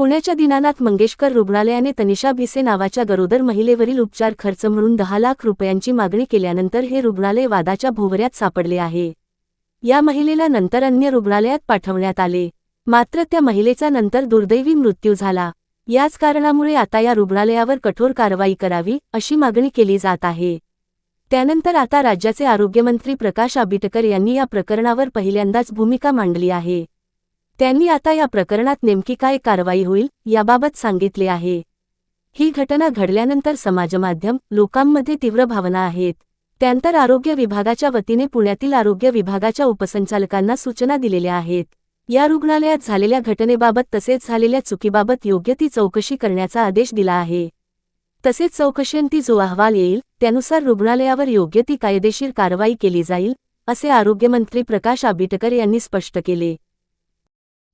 पुण्याच्या दिनानाथ मंगेशकर रुग्णालयाने तनिषा भिसे नावाच्या गरोदर महिलेवरील उपचार खर्च म्हणून दहा लाख रुपयांची मागणी केल्यानंतर हे रुग्णालय वादाच्या भोवऱ्यात सापडले आहे. या महिलेला नंतर अन्य रुग्णालयात पाठवण्यात आले. मात्र त्या महिलेचा नंतर दुर्दैवी मृत्यू झाला. याच कारणामुळे आता या रुग्णालयावर कठोर कारवाई करावी अशी मागणी केली जात आहे. त्यानंतर आता राज्याचे आरोग्यमंत्री प्रकाश आबिटकर यांनी या प्रकरणावर पहिल्यांदाच भूमिका मांडली आहे. त्यांनी आता या प्रकरणात नेमकी काय कारवाई होईल याबाबत सांगितले आहे. ही घटना घडल्यानंतर समाजमाध्यम लोकांमध्ये तीव्र भावना आहेत. त्यानंतर आरोग्य विभागाच्या वतीने पुण्यातील आरोग्य विभागाच्या उपसंचालकांना सूचना दिलेल्या आहेत. या रुग्णालयात झालेल्या घटनेबाबत तसेच झालेल्या चुकीबाबत योग्य ती चौकशी करण्याचा आदेश दिला आहे. तसेच चौकशींती जो अहवाल येईल त्यानुसार रुग्णालयावर योग्य ती कायदेशीर कारवाई केली जाईल असे आरोग्यमंत्री प्रकाश आंबेडकर यांनी स्पष्ट केले.